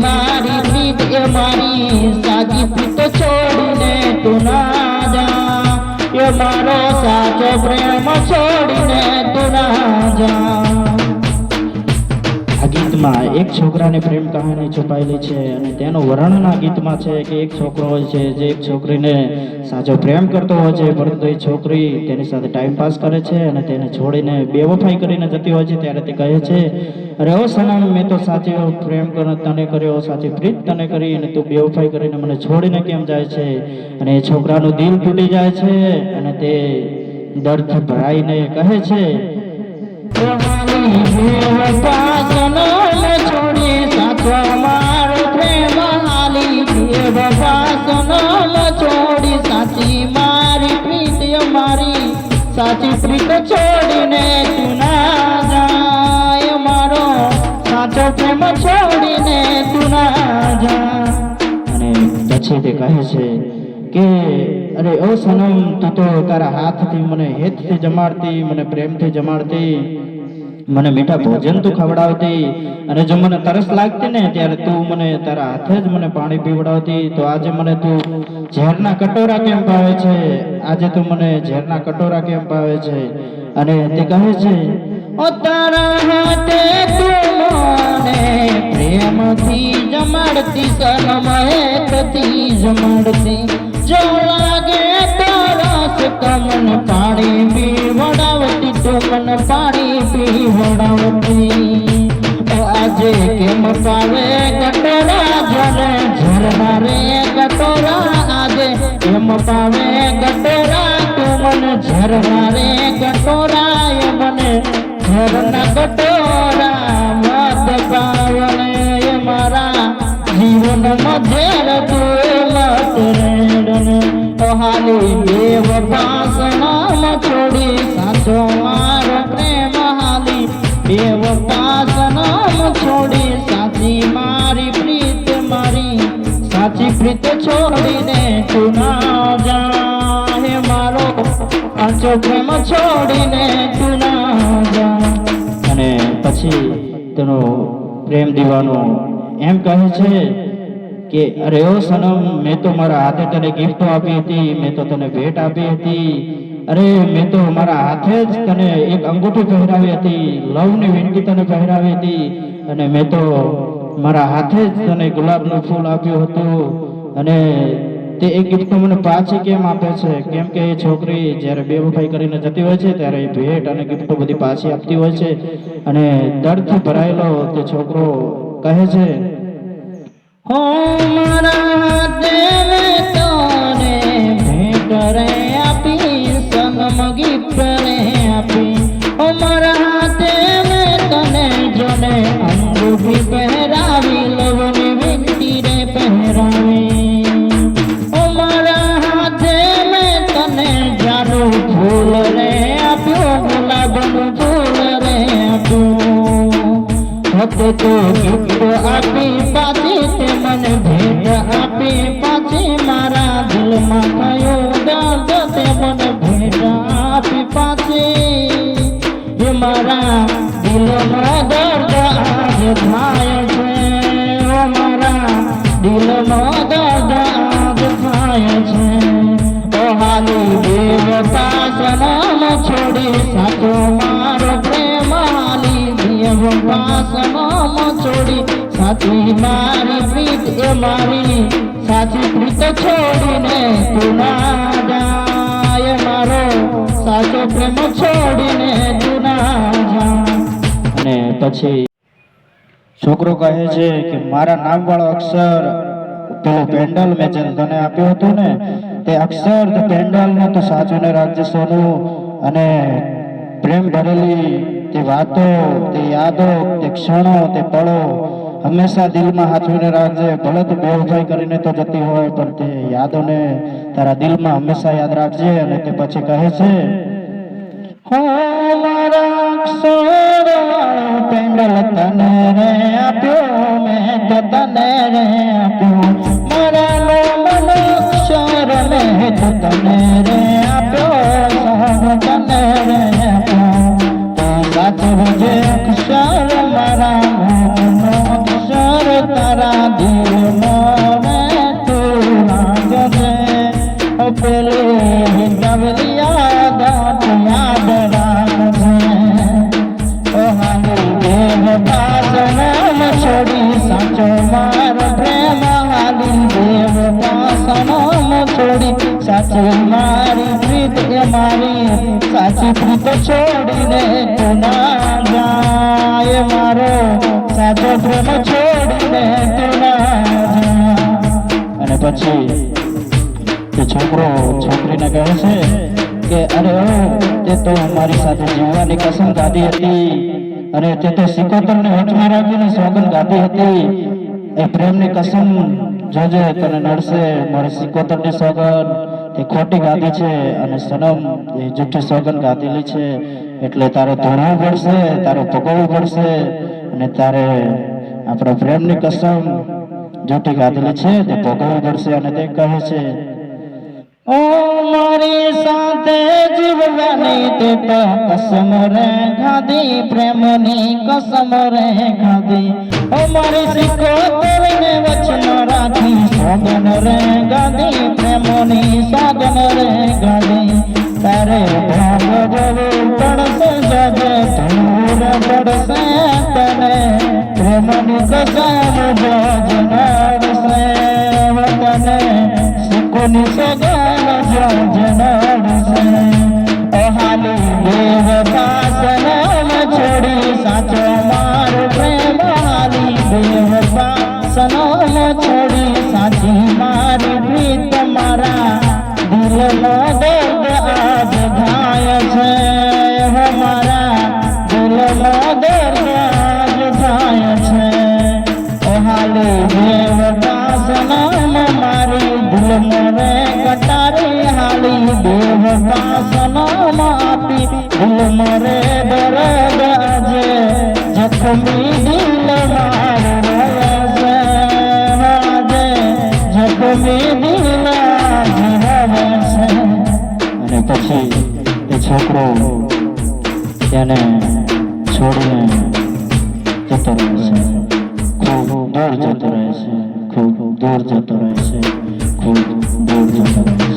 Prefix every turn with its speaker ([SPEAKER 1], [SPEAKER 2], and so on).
[SPEAKER 1] મારો સાચી પ્રેમ છોડીને તું ના આ ગીતમાં એક છોકરાની પ્રેમ કહાની છુપાયેલી છે અને તેનું વર્ણન ગીતમાં છે કે એક છોકરો હોય છે, જે એક છોકરીને સાચો પ્રેમ કરતો હોય છે, પરંતુ એ છોકરી તેની સાથે ટાઈમ પાસ કરે છે અને તેને છોડીને બેવફાઈ કરીને જતી હોય છે, ત્યારે તે કહે છે, અરે ઓ સનમ મેં તો સાચો પ્રેમ તને કર્યો, સાચી પ્રીત તને કરી અને તું બેવફાઈ કરીને મને છોડીને કેમ જાય છે? અને એ છોકરાનું દિલ તૂટી જાય છે અને તે દર્દથી ભરાઈને કહે છે સાચી પ્રીત છોડીને તું ના જાય, મારો સાચો પ્રેમ છોડીને તું ના જા અને પછી તે કહે છે કે, અરે, ઓ સનમ, તું તો તારા હાથથી મને હેતથી જમાડતી, મને પ્રેમથી જમાડતી મને મીઠા ભોજન તું ખવડાવતી અને જો મને તરસ લાગતી ને ત્યારે તું મને તારા હાથે જ મને પાણી પીવડાવતી, તો આજે મને તું ઝેરના કટોરા કેમ પાવે છે? આજે તું મને ઝેરના કટોરા કેમ પાવે છે? અને તે કહે છે, ઓ તારા હાથે તું મને પ્રેમથી જમાડતી સનમહેતથી જમાડતી, જો લાગે તરસ તમન પાણી પીવડાવતી, તું મને પાણી પીવડાવતી વડાવતી આજે કેમ પાવે કટોરા જરે ઝરના રે કટોરા આજે કેમ પાવે કટોરા તું મને ઝરના રે કટોરા એ મને ઝરના કટોરા મત પાવને એ મારા જીવન મધેર તું મત રેડને હાલી દેવ પાસનામ છોડી સાચો મારો અને પછી તેનો પ્રેમ દીવાનો એમ કહે છે કે, અરે ઓ સનમ, મેં તો મારા હાથે તને ગિફ્ટો આપી હતી, મેં તો તને ભેટ આપી હતી. અરે, મેં તો મારા હાથે જ તને એક અંગૂઠી પહેરાવી હતી, લવની વિનંતી તને પહેરાવી હતી. અને મેં તો મારા હાથે જ તને ગુલાબનું ફૂલ આપ્યું હતું. અને તે એ ગિફ્ટ મને પાછી કેમ આપે છે? કેમ કે એ છોકરી જ્યારે બેવફાઈ કરીને જતી હોય છે, ત્યારે એ ભેટ અને ગિફ્ટો બધી પાછી આપતી હોય છે. અને દર્દથી ભરાયેલો તે છોકરો કહે છે, હો મારા દેવે હતે તો ગિફ્ટ આપી પાછી તે મને ભેટ આપી પાછી મારા દિલમાં કયો દર્દ તે મને ભેટ આપી પાછી એ મારા દિલનો દર્દ આજે થાય છે, ઓ મારા દિલમાં દર્દ આજે થાય છે. ઓ હાલી દેવ છોડી સાચો મારો પ્રેમ હાલી સાચી મારી પ્રીત એ મારી સાચી પ્રીત છોડીને તું ના જાય મારો. સાચો પ્રેમ છોડીને તું ના અને પછી છોકરો કહે છે કે મારા નામ વાળો અક્ષર પેલો પેન્ડલ મેં જેને તને આપ્યું હતું ને, તે અક્ષર તે પેન્ડલ ને તો સાચવીને રાખજે સોનું. અને પ્રેમ ભરેલી તે વાતો, તે યાદો, તે ક્ષણો, તે પળો હંમેશા દિલમાં હાથવીને રાખજે. ભલે તું બેવફાઈ કરીને તો જતી હોય, પણ તે યાદોને તારા દિલમાં હંમેશા યાદ રાખજે અને તે પછી કહે છે તને રે આપ્યો, મેં તો તને રે આપ્યો. મારા નામનો અક્ષર, મેં તો તને રે મારો સાચો અને પછી તે છોકરો છોકરીને કહે છે કે અરે તે તો મારી સાથે જીવવાની કસમ ગાધી હતી. અને તે તો સિકોતરને હેઠમાં રાખીને સોગંદ ગાધી હતી. એ પ્રેમની કસમ જોજે તને નડશે મારી સિકોતરની સોગંદ. તે ખોટી ગાધી છે અને સનમ એ જૂઠી સોગંદ ગાધેલી છે. એટલે તારે ધણવું પડશે, તારે પકવવું પડશે અને તારે આપણા પ્રેમની કસમ જૂઠી ગાધેલી છે તે પકવવું પડશે અને તે કહે છે, ઓ મારી સાથે જીવવાની તો કસમ રે ખાધી પ્રેમની કસમ રે ખાધી ઓ મારી શીખો તોને વચન રાખી, સાધન રે ગાધી પ્રેમની સાધન રે ગાધી તારે ભાગ જવું પડશે જગે ધૂર પડશે તને. પ્રેમની કસમ ભોજનાર છે તને. સુકુની સગાન જનડ છે દેવ પાસનમ આપી દિલ મરે દરદ આજે જખમી દિલ મારું રવે છે આજે જખમી દિલ આજે રવે છે અને પછી એ છોકરો તેને છોડીને જતો રહે છે ખૂબ દૂર જતો રહે છે ખૂબ દૂર જતો રહે છે ખૂબ દૂર જતો રહે છે